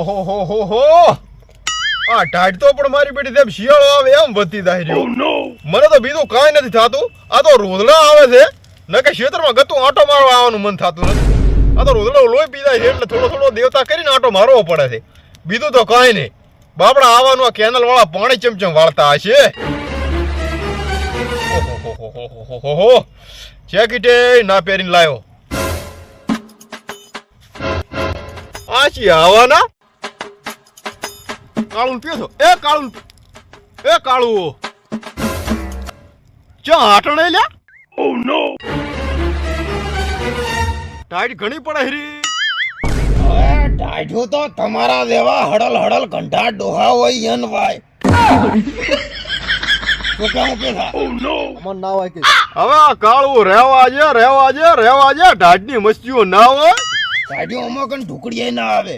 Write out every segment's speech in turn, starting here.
ઓહો હો હો હો આ ટાઈટ તો પણ મારી બેટી તેમ શિયાળો આવે એમ વધતી જાય રહ્યો. મને તો બીજું કાંઈ નથી થતું. આ તો રોદડા આવે છે. ન કે ખેતરમાં ગતું આંટો મારવા આવવાનું મન થતું નથી. આ તો રોદડો લોહી પીધા છે એટલે થોડો થોડો દેવતા કરીને આંટો મારવો પડે છે. બીજું તો કાંઈ નહીં. બાપડા આવવાનું આ કેનલ વાળા પાણી ચમચમ વાળતા હશે. ઓહો જેકેટે ના પહેરીને લાયો. આછી આવાના કાળું પીયો છો એ કાળું એ કાળું. ચા હાટણે લ્યા ઓ નો ટાઈટ ઘણી પડે હરી. ટાઢું તો તમારા જેવા હડલ હડલ ઘંટા ડોહા હોય યન ભાઈ. હોય હવે આ કાળું રહેવા જે રહેવા જે રહેવા જે ઢાઢની મસ્તીઓ ના હોય. ઢાઢીઓ આમાં કણ ઢુકડીએ ના આવે.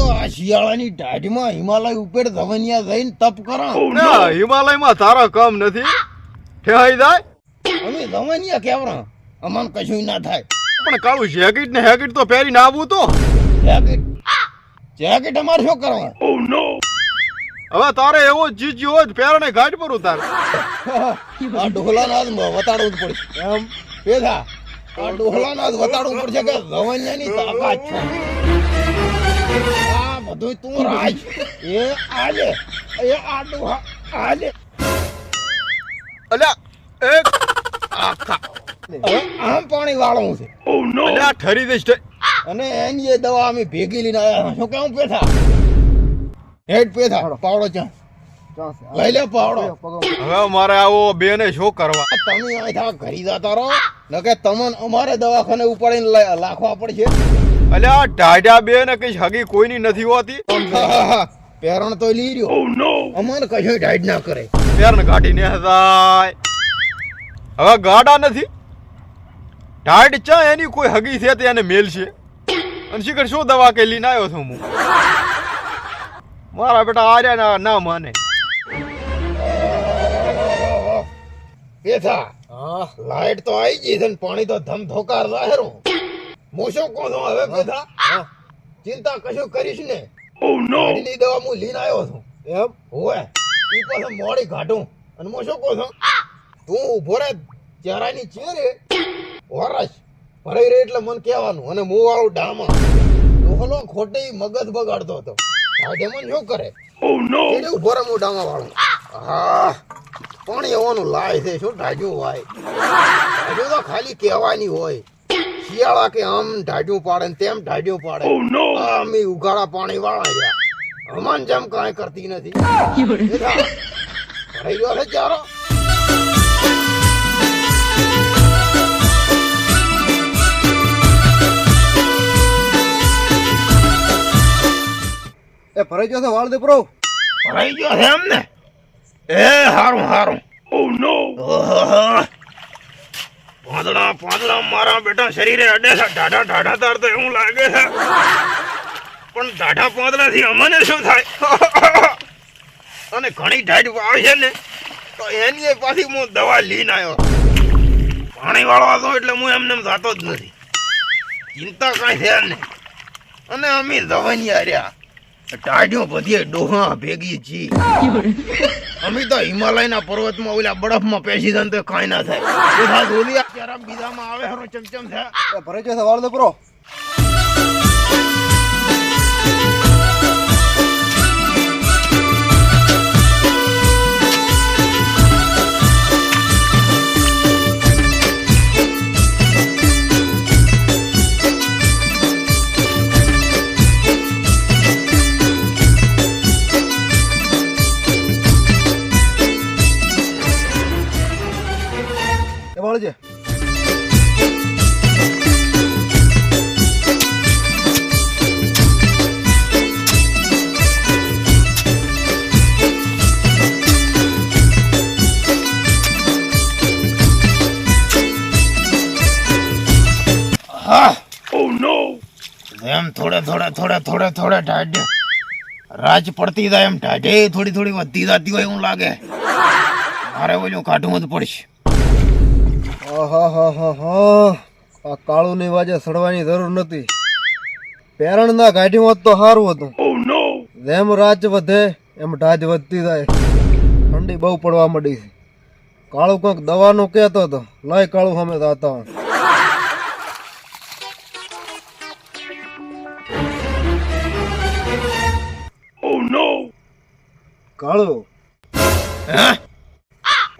તો આ શિયાળાની ટાઢમાં હિમાલય ઉપર ધવનિયા જઈને તપ કરો. ના હિમાલયમાં તારા કામ નથી? ઠેહાઈ જાય? અમે ધવનિયા કેવરા? અમન કશું ના થાય. પણ કાળું જેકેટ ને હેકેટ તો પહેરીને તો. જેકેટ જેકેટ અમારે શું કરવા હવે તારે એવો જ જીજ્યો હોય પહેરને ઘાટ પર ઉતાર. આ જ વતાડવું જ પડશે. એમ? પેધા આ જ વતાડવું પડશે કે ધવનિયાની તાકાત છે. આ બધું તું રાજ. એ આજે એ આડું આજે. અલ્યા એક. આખા. આમ પાણી વાળું છે. અલ્યા ઠરી દઈશ અને એની એ દવા અમે ભેગી લઈને આવ્યા શું કેવું પેથા હેડ પેથા પાવડો ચા. લઈ લે પાવડો. હવે મારે આવો બેને શું કરવા? તમે અહીંથી ઘરી જતા રહો. નકે તમને અમારે દવાખાને ઉપાડીને લાખવા પડશે. અલ્યા ઢાઢા ને કઈ હગી કોઈની નથી હોતી? પેરણ તો લઈ રહ્યો. અમાર કશું ઢાઢ ના કરે. પેરણ કાઢી ને હતા હવે ગાડા નથી? ઢાઢ ચા એની કોઈ હગી છે તે એને મેલ છે અને શીખર શું દવા કે લઈને આવ્યો છું હું? મારા બેટા આર્યા ના ના માને બેઠા હા. લાઈટ તો આવી ગઈ છે ને પાણી તો ધમ ધોકાર જાહેરું હું શું કોનો છું હવે બધા? ચિંતા કશું કરીશ ને? ગાડીની દવા હું લઈને આવ્યો છું. એમ? હોય ઈ પાસે મોડી ઘાટું અને મોશો કો તું ઊભો રે ચહેરાની ચેરે વરસ ભરાઈ રે એટલે મન કહેવાનું. અને મું વાળું ડામા. ડોહલો ખોટી મગજ બગાડતો હતો. આજે મન શું કરે? એને ઊભો રે મું ડામા વાળું. હા પાણી આવવાનું લાય છે શું ઢાજુ હોય? હજુ તો ખાલી કહેવાની હોય. શિયાળા કે આમ ઢાઢ્યું પાડે ને તેમ ઢાઢ્યું પાડે. આ અમે ઉગાડા પાણી વાળા રહ્યા. હમણાં જેમ કાંઈ કરતી નથી. ભરાઈ ગયો છે ચારો. એ ભરાઈ ગયો છે વાળ દે પ્રો ભરાઈ ગયો છે એમ ને એ હારું હારું. પાંદડા પાંદડા મારા બેટા શરીરે અડે છે. ઢાઢા ઢાઢા તાર તો એવું લાગે છે. પણ ઢાઢા પાંદડાથી અમને શું થાય? અને ઘણી ઢાઢ આવશે ને, તો એની પાછી હું દવા લઈને આવ્યો પાણી વાળો હતો એટલે હું એમને એમ જાતો જ નથી. ચિંતા કાંઈ છે નહીં. અને અમે દવાની રહ્યા ટાઢ્યો બધી ડોહા ભેગી જી અમે તો હિમાલયના પર્વતમાં ઓલા બરફમાં પેસી જાય તો કાંઈ ના થાય. બધા બીજામાં આવે, હરો ચમચમ થાય. ભરે છે સવાલ પ્રો. ઓ એમ થોડા થોડા થોડા થોડે થોડે ઢાઢે. રાજ પડતી જાય એમ ઢાઢે. થોડી થોડી વધતી જતી હોય એવું લાગે. મારે ઓલું કાઢવું જ પડશે. આહાહાહાહા. આ કાળુની વાજે સડવાની જરૂર નથી. પેરણના ગાડીમાં જ તો સારું હતું. જેમ રાજ વધે એમ ઢાજ વધતી જાય. ઠંડી બહુ પડવા મળી છે. કાળું કંઈક દવાનું કહેતો હતો લાય કાળું સામે જાતા હું કાળું. હે?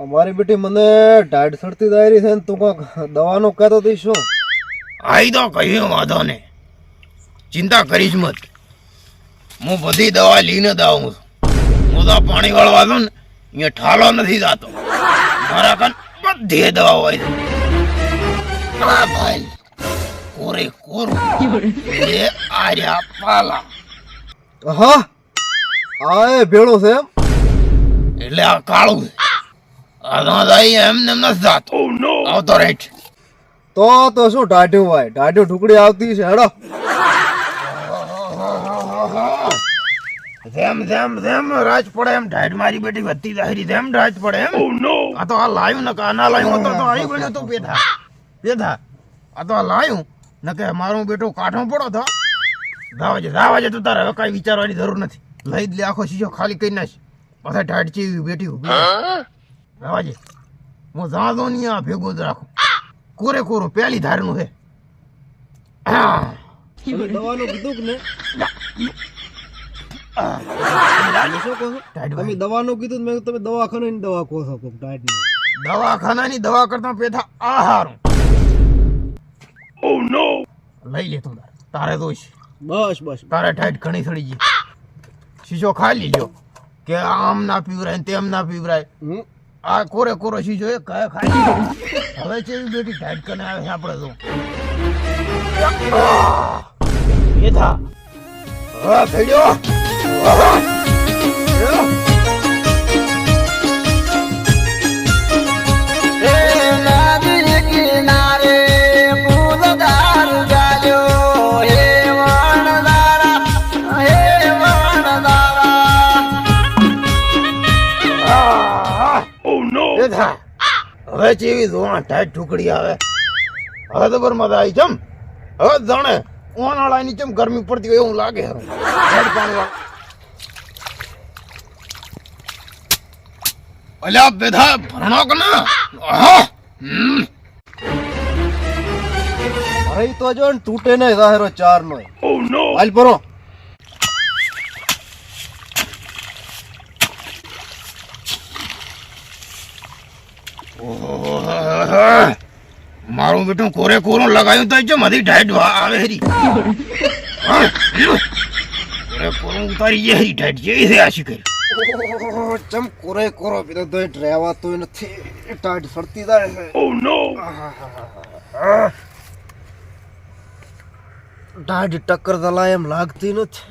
અમારી બેટી મને ઢાઢ સડતી જાય છે ને તું કંઈક દવાનું કહેતો હતી શું આઈ તો કહ્યું વાંધો ને ચિંતા કરીશ મત. હું બધી દવા લઈને જ આવું છું. હું તો પાણી વાળવા છું ને અહીંયા ઠાલો નથી જાતો. મારા કન બધી દવા હોય છે. ભાઈ કોરે કોરું? એ આર્યા પાલા. હા આ એ ભેળો છે એમ. એટલે આ કાળું છે. આ એમ ને એમ નથી જાતો. આવતો રાઈટ. તો તો શું ઢાઢ્યું ભાઈ ઢાઢ્યું ઢુકડી આવતી છે હેડો. જેમ જેમ જેમ રાજ પડે એમ ઢાઢ મારી બેટી વધતી જેમ રાજ પડે એમ. આ તો આ લાયું ને આ ના લાયું તો તો આવી તો પેથા પેથા આ તો આ લાયું. ને કે મારું બેટું કાઠો પડો તો. ધાવા છે તું તારે હવે કાંઈ વિચારવાની જરૂર નથી. લઈ જ લે આખો શીશો ખાલી કરી નાખ પાછા ઢાઢ બેઠી બેટી ઊભી. રાવાજી હું જાતો નહીં આ ભેગો જ રાખું. કોરે કોરો પહેલી ધારનું છે. દવાનું કીધું ને? તમે છો? દવાનું કીધું મેં તમે દવાખાનાની દવા કહો છો કોક દવાખાનાની દવા કરતા પેથા આ હારું લઈ લે તું તારે. તારે દોષ બસ બસ. તારે ટાઈટ ઘણી સડી ગઈ. શીશો ખાલી લ્યો કે આમ ના પીવરાય ને તેમ ના પીવરાય. આ કોરે કોરો શીશો એ કયા ખાલી લીધો. હવે છે બેટી ટાઈટ કને આવે છે આપણે તો. એ થા હા. હવે ચેવી જોવા ટાઈટ ઠુકડી આવે. હવે તો બર મજા આવી ચમ હવે જાણે ઉનાળાની ચમ ગરમી પડતી હોય એવું લાગે હવે. હેડ પાણીવાળા. અલ્યા બેધા ભરણો કે ના. અરે તો જો તૂટે ને જાહેરો ચાર નો હાલ પરો મારું બેટું કોરે કોરું લગાયું તો છે મારી વા- આવે હરી. કોરે કોરું ઉતારી જે હરી ઢાઈટ જે છે આશી કરી. ચમ કોરે કોરો પીધો તો ડ્રેવા તો નથી ટાઈટ ફરતી જાય છે. ટાઢ ટક્કર દલા એમ લાગતી નથી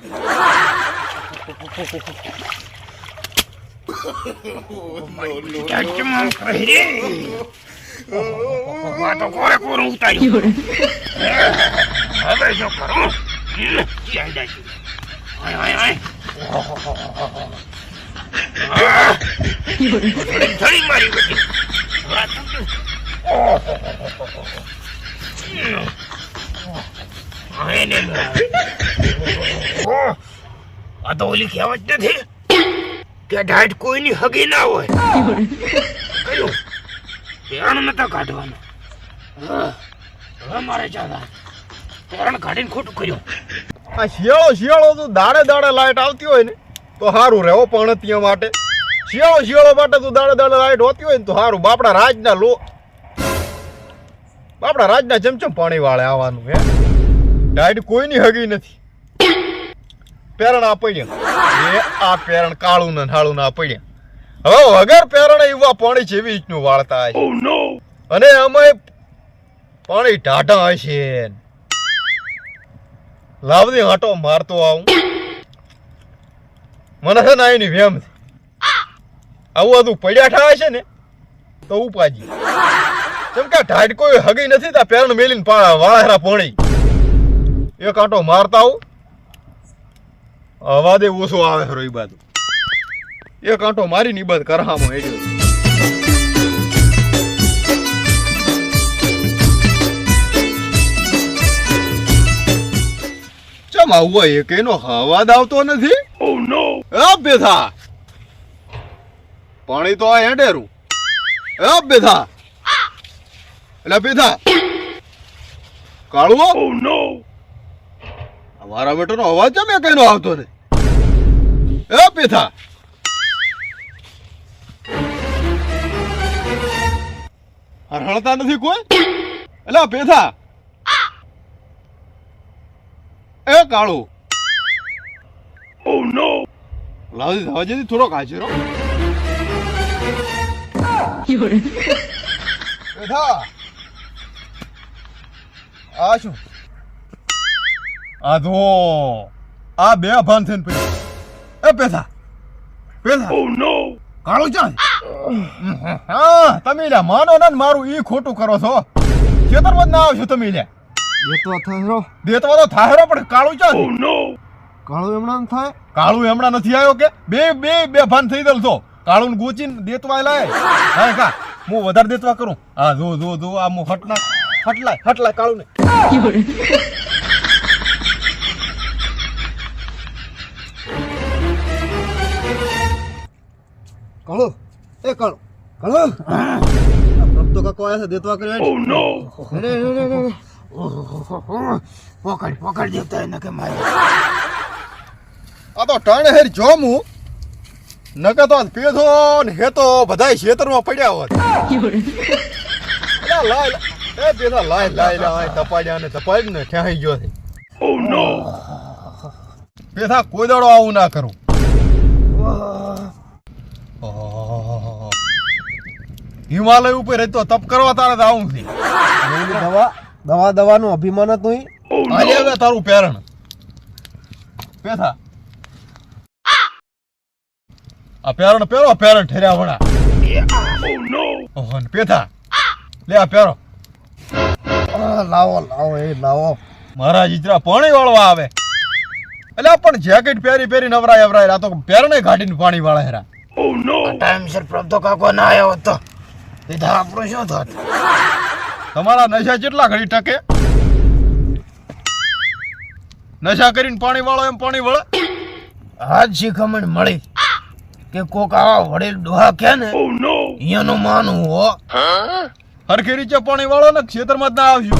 ઢાઈટ ચમ આમ કરે રે. ઓહો, આ તો કોરે કોરું ઉતાર્યું હવે શું કરું થોડી મારી આ તો ઓલી કહેવત નથી? કે ઢાઢ કોઈની હગી ના હોય. કયું? પેરણ નતા કાઢવાનો. હવે મારે ચાલા. પેરણ કાઢીને ખોટું કર્યું. આ શિયાળો શિયાળો તો દાડે દાડે લાઈટ આવતી હોય ને, તો સારું રહેવો પણ પણતિયા માટે. શિયાળો શિયાળો માટે તો દાડે દાડે લાઈટ હોતી હોય ને, તો સારું બાપડા રાજના લો. બાપડા રાજના ચમચમ પાણી વાળે આવવાનું, હે? ડાયટ કોઈની હગી નથી. પેરણ આ આ પેરણ કાળું ને નાળું ના પડ્યા. હવે વગર પેરણ એવા પાણી જેવી રીતનું વાળતા હશે. અને અમે પાણી ટાટા હશે લાવની હાટો મારતો આવું. મને છે ના એની વેમ આવું બધું પડ્યા ઠાય છે ને તો ઉપાજી. કેમ કે ઢાઢ કોઈ હગી નથી તા પેરણ મેલીને વાળા પાણી. એક આંટો મારતા આવું. અવાદે ઓછો આવે ખરો એ બાજુ. એક આંટો મારીને ઈ બાદ કરહામાં હેડ્યો ચમ આવું એક એનો અવાજ આવતો નથી? એ બેથા પાણી તો આ હેડેરું. એ બેથા એટલે બેથા કાળુઓ? મારા બેટાનો અવાજ કેમ એકેયનો આવતો ને એ બેથા હરણતા નથી કોઈ? એટલે પેથા એ કાળુ. લાવજી લાવજી થોડોક હાજરો પેથા આ શું? આ તો આ બે ભાન થઈને પડી એ પેથા પેથા કાળું ચાંદ હા તમે લ્યા માનો ને મારું ઈ ખોટું કરો છો. ખેતરમાં ના આવશો તમે લ્યા. દેતો થાયરો દેતવા તો થાહેરો પણ કાળું ચાલ. કાળું એમણા થાય? કાળું હમણાં નથી આવ્યો કે? બે બે બે ભાન થઈ ગયેલ છો. કાળું ગોચીને દેતવા લાય. હા કા. હું વધારે દેતવા કરું. હા જો જો જો આ હું હટના હટલાય હટલાય કાળું ને કાળું. એ કળો. કળો. તો કાકો આયા છે દેતવા કરી ઓ નો અરે અરે અરે પકડ પકડ દેવતા એને કે મારે. આ તો ટાણે હેર જોમું. નકે તો પેધો ને હેતો બધાય ખેતરમાં પડ્યા હોત લાય લાય. એ પેધા લાય લાય લાય તપાડ્યા ને તપાડ ને ઠાઈ ગયો છે. પેધા કોઈ દાડો આવું ના કરું. હિમાલય ઉપર રહેતો તપ કરવા તારે તો આવું છે. દવા દવા દવાનું અભિમાન હતું ઈ. હાલે હવે તારું પેરણ પેથા આ પેરણ પેરો પેરણ ઠેર્યા વણા. ઓહો પેથા લે આ પેરો લાવો લાવો એ લાવો. મારા જીજરા પાણી વાળવા આવે. એટલે પણ જેકેટ પહેરી પહેરી નવરાય અવરાય. આ તો પેરણે કાઢીને પાણી વાળા હેરા. ટાઈમસર પ્રભતો કાકો ના આવ્યો હોત તો આપણું શું થાત? તમારા નશા કેટલા ઘડી ટકે નશા કરીને પાણી વાળો એમ પાણી વળે? આજ શીખમણ મળી કે કોક આવા વડીલ ડોહા કે ને અહીંયાનું માનવું હો. હરખી રીતે પાણી વાળો ને ક્ષેત્રમાં જ ના આવજો.